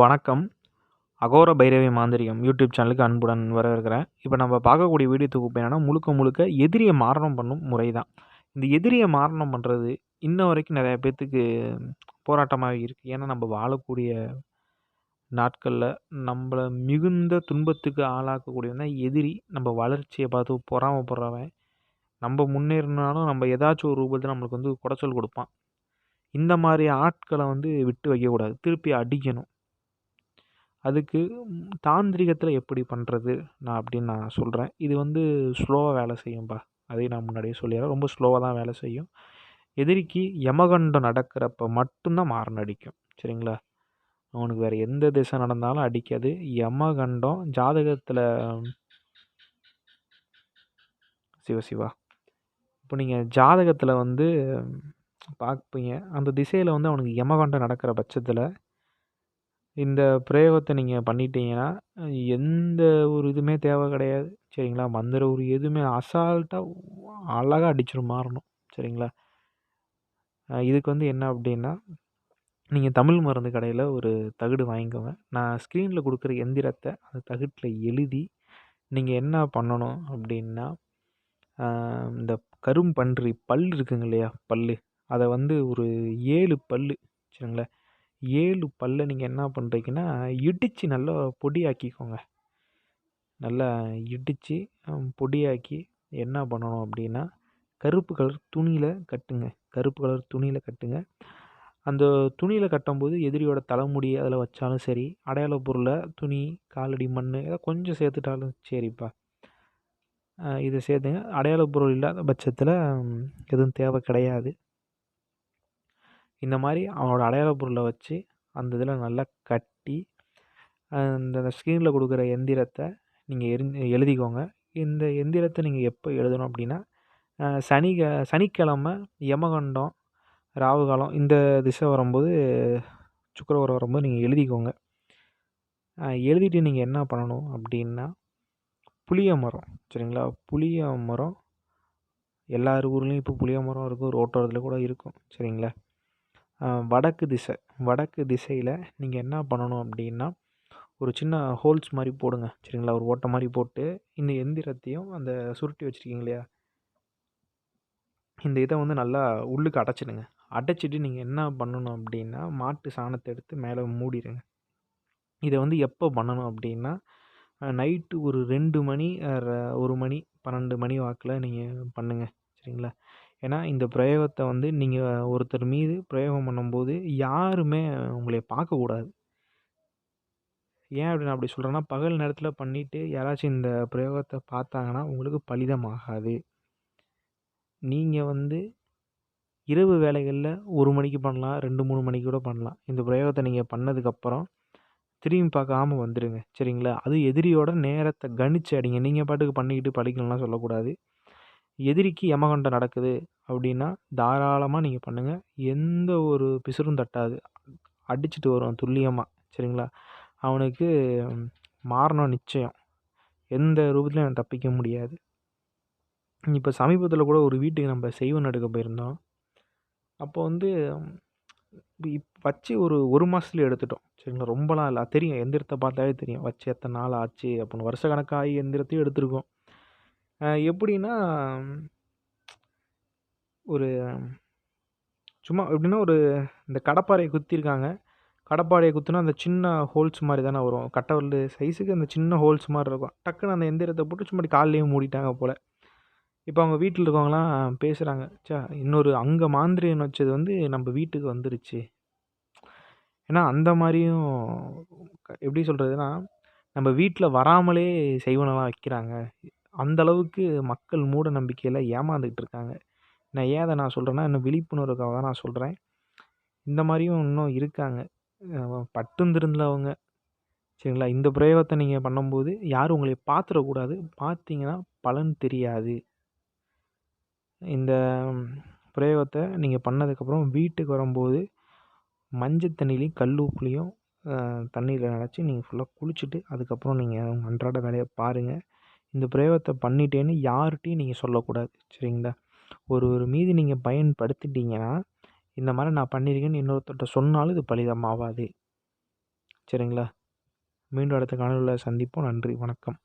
வணக்கம். அகோர பைரவி மாந்திரிகம் யூடியூப் சேனலுக்கு அன்புடன் வரவேற்கிறேன். இப்போ நம்ம பார்க்கக்கூடிய வீடியோ தொகுப்பு என்னென்னா முழுக்க முழுக்க எதிரியை மாரணம் பண்ணும் முறை தான் இந்த எதிரியை மாரணம் பண்ணுறது இன்ன வரைக்கும் நிறையா பேர்த்துக்கு போராட்டமாக இருக்குது ஏன்னா நம்ம வாழக்கூடிய நாட்களில் நம்மளை மிகுந்த துன்பத்துக்கு ஆளாக்கக்கூடியவன் தான் எதிரி. நம்ம வளர்ச்சியை பார்த்து பொறாமப்படுறவன். நம்ம முன்னேறினாலும் நம்ம ஏதாச்சும் ஒரு ரூபத்தில் நம்மளுக்கு வந்து குடைச்சல் கொடுப்பான். இந்த மாதிரி ஆட்களை வந்து விட்டு வைக்கக்கூடாது. திருப்பி அடிக்கணும். அதுக்கு தாந்திரிகத்தில் எப்படி பண்ணுறது நான் அப்படின்னு நான் சொல்கிறேன் இது வந்து ஸ்லோவாக வேலை செய்யும்பா. அதையும் நான் முன்னாடியே சொல்லிடுறேன். ரொம்ப ஸ்லோவாக தான் வேலை செய்யும். எதிரிக்கு யமகண்டம் நடக்கிறப்ப மட்டும்தான் மாறன் அடிக்கும். சரிங்களா? அவனுக்கு வேறு எந்த திசை நடந்தாலும் அடிக்காது. யமகண்டம் ஜாதகத்தில் சிவ சிவா. இப்போ நீங்கள் ஜாதகத்தில் வந்து பார்ப்பீங்க அந்த திசையில் வந்து அவனுக்கு யமகண்டம் நடக்கிற பட்சத்தில் இந்த பிரயோகத்தை நீங்கள் பண்ணிட்டீங்கன்னா எந்த ஒரு இதுவுமே தேவை கிடையாது சரிங்களா? மந்திர ஒரு எதுவுமே அசால்ட்டாக அழகாக அடிச்சிடும் மாறணும் சரிங்களா? இதுக்கு வந்து என்ன அப்படின்னா நீங்கள் தமிழ் மருந்து கடையில் ஒரு தகடு வாங்கிக்கோங்க. நான் ஸ்க்ரீனில் கொடுக்குற எந்திரத்தை அந்த தகட்டில் எழுதி நீங்கள் என்ன பண்ணணும் அப்படின்னா இந்த கரும்பன்றி பல் இருக்குங்க இல்லையா? பல் அதை வந்து ஒரு ஏழு பல் சரிங்களா? ஏழு பல்லை நீங்கள் என்ன பண்ணுறீங்கன்னா இடித்து நல்லா பொடியாக்கிக்கோங்க. நல்லா இடித்து பொடியாக்கி என்ன பண்ணணும் அப்படின்னா கருப்பு கலர் துணியில் கட்டுங்க. கருப்பு கலர் துணியில் கட்டுங்க. அந்த துணியில் கட்டும்போது எதிரியோட தலைமுடி அதில் வச்சாலும் சரி அடையாள பொருளை துணி காலடி மண் ஏதோ கொஞ்சம் சேர்த்துட்டாலும் சரிப்பா. இதை சேர்த்துங்க. அடையாள பொருள் இல்லாத பட்சத்தில் எதுவும் தேவை கிடையாது. இந்த மாதிரி அவனோட அடையாள பொருளை வச்சு அந்த இதில் நல்லா கட்டி அந்த ஸ்க்ரீனில் கொடுக்குற எந்திரத்தை நீங்கள் எரி எழுதிக்கோங்க. இந்த எந்திரத்தை நீங்கள் எப்போ எழுதணும் அப்படின்னா சனி சனிக்கிழமை யமகண்டம் ராவுகாலம் இந்த திசை வரும்போது சுக்கரவாரம் வரும்போது நீங்கள் எழுதிக்கோங்க. எழுதிட்டு நீங்கள் என்ன பண்ணணும் அப்படின்னா புளிய மரம் சரிங்களா? புளிய மரம் எல்லார் ஊர்லேயும் இப்போ புளிய மரம் இருக்கும் ரோட்டோரத்தில் கூட இருக்கும் சரிங்களா? வடக்கு திசை. வடக்கு திசையில் நீங்கள் என்ன பண்ணணும் அப்படின்னா ஒரு சின்ன ஹோல்ஸ் மாதிரி போடுங்க. சரிங்களா? ஒரு ஓட்டை மாதிரி போட்டு இந்த எந்திரத்தையும் அந்த சுருட்டி வச்சுருக்கீங்க இல்லையா? இந்த இதை வந்து நல்லா உள்ளுக்கு அடைச்சிடுங்க. அடைச்சிட்டு நீங்கள் என்ன பண்ணணும் அப்படின்னா மாட்டு சாணத்தை எடுத்து மேலே மூடிடுங்க இதை வந்து எப்போ பண்ணணும் அப்படின்னா நைட்டு ஒரு ரெண்டு மணி ஒரு மணி பன்னெண்டு மணி வாக்கில் நீங்கள் பண்ணுங்கள் சரிங்களா? ஏன்னா இந்த பிரயோகத்தை வந்து நீங்கள் ஒருத்தர் மீது பிரயோகம் பண்ணும்போது யாருமே உங்களை பார்க்கக்கூடாது ஏன் அப்படி நான் அப்படி சொல்கிறேன்னா பகல் நேரத்தில் பண்ணிவிட்டு யாராச்சும் இந்த பிரயோகத்தை பார்த்தாங்கன்னா உங்களுக்கு பலிதமாகாது. நீங்கள் வந்து இரவு வேலைகளில் ஒரு மணிக்கு பண்ணலாம் ரெண்டு மூணு மணிக்கு கூட பண்ணலாம். இந்த பிரயோகத்தை நீங்கள் பண்ணதுக்கப்புறம் திரும்பி பார்க்காம வந்துடுங்க சரிங்களா? அது எதிரியோட நேரத்தை கணிச்சு அடிங்க. நீங்கள் பாட்டுக்கு பண்ணிக்கிட்டு படிக்கணும்லாம் சொல்லக்கூடாது. எதிரிக்கு யமகண்டம் நடக்குது அப்படின்னா தாராளமாக நீங்கள் பண்ணுங்கள் எந்த ஒரு பிசுறும் தட்டாது. அடிச்சுட்டு வரும் துல்லியமாக சரிங்களா? அவனுக்கு மாறணும் நிச்சயம். எந்த ரூபத்துலையும் அவன் தப்பிக்க முடியாது. இப்போ சமீபத்தில் கூட ஒரு வீட்டுக்கு நம்ம செய்வன் எடுக்க போயிருந்தோம். அப்போ வந்து இப் வச்சு ஒரு ஒரு மாதத்துல எடுத்துட்டோம். சரிங்களா? ரொம்பலாம் இல்லை. தெரியும். எந்திரத்தை பார்த்தாவே தெரியும். வச்சு எத்தனை நாள் ஆச்சு அப்படின்னு. வருஷ கணக்காகி எந்திரத்தையும் எடுத்திருக்கோம். எப்படின்னா ஒரு சும்மா எப்படின்னா ஒரு இந்த கடப்பாறையை குத்திருக்காங்க. கடப்பாறையை குத்துனா அந்த சின்ன ஹோல்ஸ் மாதிரி தானே வரும். கட்டவரல் சைஸுக்கு அந்த சின்ன ஹோல்ஸ் மாதிரி இருக்கும். டக்குன்னு அந்த எந்திரத்தை போட்டு சும்மா கால்லையும் மூடிட்டாங்க போல். இப்போ அவங்க வீட்டில் இருக்கவங்களாம் பேசுகிறாங்க சா இன்னொரு அங்கே மாந்திரியன் வச்சது வந்து நம்ம வீட்டுக்கு வந்துருச்சு. ஏன்னா அந்த மாதிரியும் எப்படி சொல்கிறதுனா நம்ம வீட்டில் வராமலே செய்வனெல்லாம் வைக்கிறாங்க. அந்த அளவுக்கு மக்கள் மூட நம்பிக்கையில் ஏமாந்துக்கிட்டு இருக்காங்க. நான் ஏன் அதை நான் சொல்கிறேன்னா இன்னும் விழிப்புணர்வுக்காக தான் நான் சொல்கிறேன் இந்த மாதிரியும் இன்னும் இருக்காங்க. பட்டுந்திருந்தவங்க சரிங்களா? இந்த பிரயோகத்தை நீங்கள் பண்ணும்போது யாரும் உங்களை பார்த்துடக்கூடாது. பார்த்தீங்கன்னா பலன் தெரியாது. இந்த பிரயோகத்தை நீங்கள் பண்ணதுக்கப்புறம் வீட்டுக்கு வரும்போது மஞ்சள் தண்ணிலையும் கல் உப்புலையும் தண்ணியில் நினச்சி நீங்கள் ஃபுல்லாக குளிச்சுட்டு அதுக்கப்புறம் நீங்கள் அன்றாட வேலையை பாருங்கள் இந்த பிரயோகத்தை பண்ணிட்டேன்னு யார்கிட்டையும் நீங்கள் சொல்லக்கூடாது சரிங்களா? ஒரு ஒரு மீதி நீங்கள் பயன்படுத்திட்டீங்கன்னா இந்த மாதிரி நான் பண்ணியிருக்கேன்னு இன்னொருத்தர்கிட்ட சொன்னாலும் இது பலிதமாகாது சரிங்களா? மீண்டும் அடுத்த காணொலியில் சந்திப்போம். நன்றி. வணக்கம்.